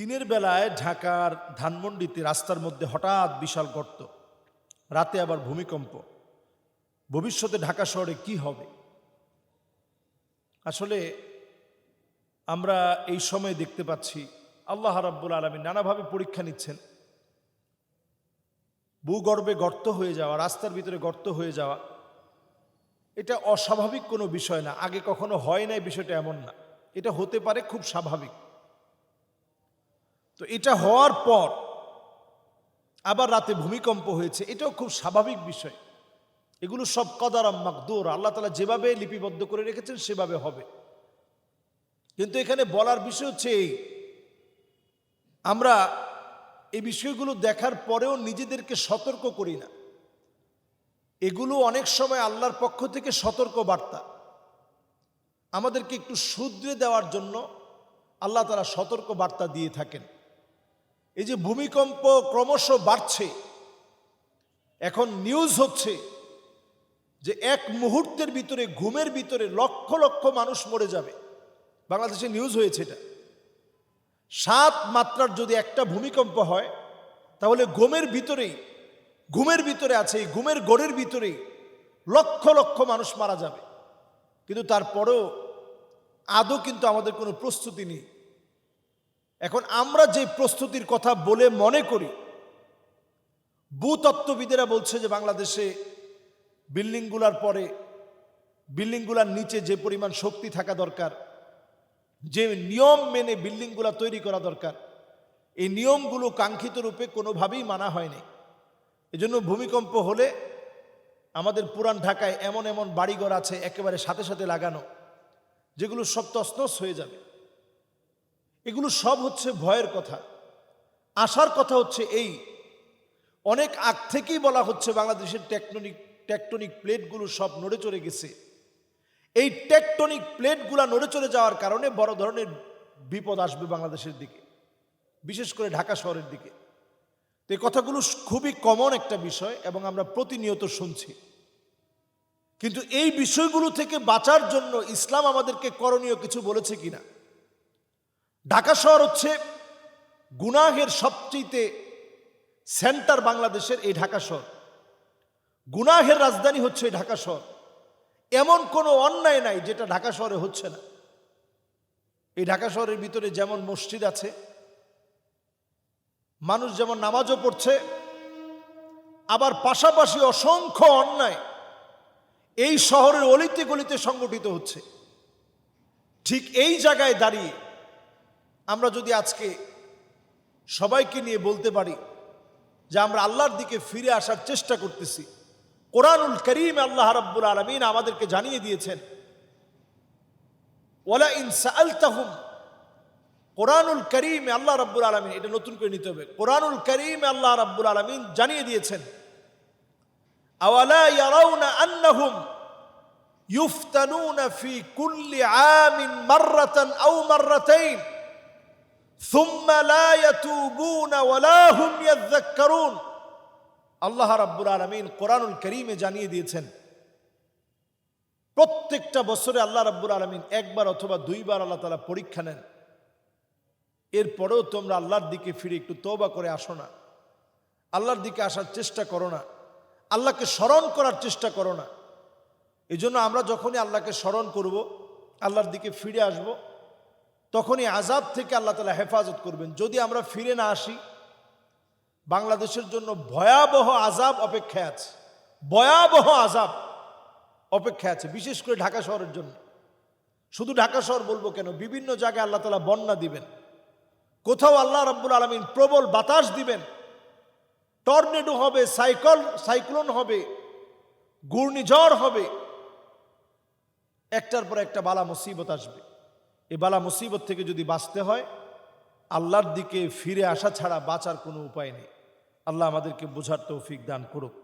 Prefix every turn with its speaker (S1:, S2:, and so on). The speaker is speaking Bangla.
S1: দিনের বেলায় ঢাকার ধানমন্ডিতে রাস্তার মধ্যে হঠাৎ বিশাল গর্ত। রাতে আবার ভূমিকম্প। ভবিষ্যতে ঢাকা শহরে কি হবে? আসলে আমরা এই সময়ে দেখতে পাচ্ছি, আল্লাহ রাব্বুল আলমী নানাভাবে পরীক্ষা নিচ্ছেন। ভূগর্ভে গর্ত হয়ে যাওয়া, রাস্তার ভিতরে গর্ত হয়ে যাওয়া, এটা অস্বাভাবিক কোনো বিষয় না। আগে কখনো হয় নাই বিষয়টা এমন না। এটা হতে পারে খুব স্বাভাবিক। তো এটা হওয়ার পর আবার রাতে ভূমিকম্প হয়েছে, এটাও খুব স্বাভাবিক বিষয়। এগুলো সব কদারাম মাকদুর, আল্লাহ তালা যেভাবে লিপিবদ্ধ করে রেখেছেন সেভাবে হবে। কিন্তু এখানে বলার বিষয় হচ্ছে এই, আমরা এই বিষয়গুলো দেখার পরেও নিজেদেরকে সতর্ক করি না। এগুলো অনেক সময় আল্লাহর পক্ষ থেকে সতর্ক বার্তা আমাদেরকে একটু শুধরে দেওয়ার জন্য আল্লাহ তারা সতর্ক বার্তা দিয়ে থাকেন। এই যে ভূমিকম্প ক্রমশ বাড়ছে, এখন নিউজ হচ্ছে যে এক মুহূর্তের ভিতরে, ঘুমের ভিতরে লক্ষ লক্ষ মানুষ মরে যাবে। বাংলাদেশে নিউজ হয়েছে এটা। সাত মাত্রার যদি একটা ভূমিকম্প হয়, তাহলে ঘুমের ভিতরেই, ঘুমের ভিতরে আছে ঘুমের গড়ের ভিতরেই লক্ষ লক্ষ মানুষ মারা যাবে। কিন্তু তারপরেও আদৌ কিন্তু আমাদের কোনো প্রস্তুতি নেই। এখন আমরা যে প্রস্তুতির কথা বলে মনে করি, ভূতত্ত্ববিদেরা বলছে যে বাংলাদেশে বিল্ডিংগুলার পরে, বিল্ডিংগুলার নিচে যে পরিমাণ শক্তি থাকা দরকার, যে নিয়ম মেনে বিল্ডিংগুলা তৈরি করা দরকার, এই নিয়মগুলো কাঙ্ক্ষিত রূপে কোনোভাবেই মানা হয়নি। এজন্য ভূমিকম্প হলে আমাদের পুরান ঢাকায় এমন এমন বাড়িঘর আছে, একেবারে সাথে সাথে লাগানো, যেগুলো সব তসনস হয়ে যাবে। এগুলো সব হচ্ছে ভয়ের কথা। আসার কথা হচ্ছে এই। অনেক আগ থেকেই বলা হচ্ছে বাংলাদেশের টেকটনিক টেকটনিক প্লেটগুলো সব নড়ে চড়ে গেছে। এই টেকটনিক প্লেটগুলো নড়ে চড়ে যাওয়ার কারণে বড় ধরনের বিপদ আসবে বাংলাদেশের দিকে, বিশেষ করে ঢাকা শহরের দিকে। তো এই কথাগুলো খুবই কমন একটা বিষয় এবং আমরা প্রতিনিয়ত শুনছি। কিন্তু এই বিষয়গুলো থেকে বাঁচার জন্য ইসলাম আমাদেরকে করণীয় কিছু বলেছে কিনা? ঢাকা শহর হচ্ছে গুনাহের সবচেয়ে সেন্টার বাংলাদেশের এই ঢাকা শহর। গুনাহের রাজধানী হচ্ছে এই ঢাকা শহর। এমন কোনো অন্যায় নাই যেটা ঢাকা শহরে হচ্ছে না। এই ঢাকা শহরের ভিতরে যেমন মসজিদ আছে, মানুষ যেমন নামাজও পড়ছে, আবার পাশাপাশি অসংখ্য অন্যায় এই শহরের অলিতে গলিতে সংগঠিত হচ্ছে। ঠিক এই জায়গায় দাঁড়িয়ে আমরা যদি আজকে সবাইকে নিয়ে বলতে পারি যে আমরা আল্লাহর দিকে ফিরে আসার চেষ্টা করতেছি, কোরআনুল করিম আল্লাহ রাব্বুল আলমিন আমাদেরকে জানিয়ে দিয়েছেন ওলা ইনসাআলতাহুম কোরআনুল করিম আল্লাহ রাব্বুল আলমিন, এটা নতুন করে নিতে হবে, কোরআনুল করিম আল্লাহ রাব্বুল আলমিন জানিয়ে দিয়েছেন, আওয়ালা ইয়ারাউনা আন্নাহুম কুল্লি আমিন মাররাতান আও মাররাতাইন আল্লাহ রাব্বুল আলমিন কোরআনুল করিমে জানিয়ে দিয়েছেন, প্রত্যেকটা বছরে আল্লাহ রাব্বুল আলমিন একবার অথবা দুইবার আল্লাহ তালা পরীক্ষা নেন। এরপরেও তোমরা আল্লাহর দিকে ফিরে একটু তৌবা করে আসো না। আল্লাহর দিকে আসার চেষ্টা করো না। আল্লাহকে স্মরণ করার চেষ্টা করো না। এই আমরা যখনই আল্লাহকে স্মরণ করব, আল্লাহর দিকে ফিরে আসব তখনই আজাব থেকে আল্লাহ তালা হেফাজত করবেন। যদি আমরা ফিরে না আসি, বাংলাদেশের জন্য ভয়াবহ আজাব অপেক্ষায় আছে। ভয়াবহ আজাব অপেক্ষায় আছে, বিশেষ করে ঢাকা শহরের জন্য। শুধু ঢাকা শহর বলব কেন, বিভিন্ন জায়গায় আল্লাহ তালা বন্যা দিবেন। কোথাও আল্লাহ রব্বুল আলমিন প্রবল বাতাস দিবেন। টর্নেডো হবে, সাইকল, সাইক্লোন হবে, ঘূর্ণিঝড় হবে। একটার পর একটা বালা মুসিবত আসবে। এই বালা মুসিবত থেকে যদি বাঁচতে হয়, আল্লাহর দিকে ফিরে আসা ছাড়া বাঁচার কোনো উপায় নেই। আল্লাহ আমাদেরকে বোঝার তৌফিক দান করুক।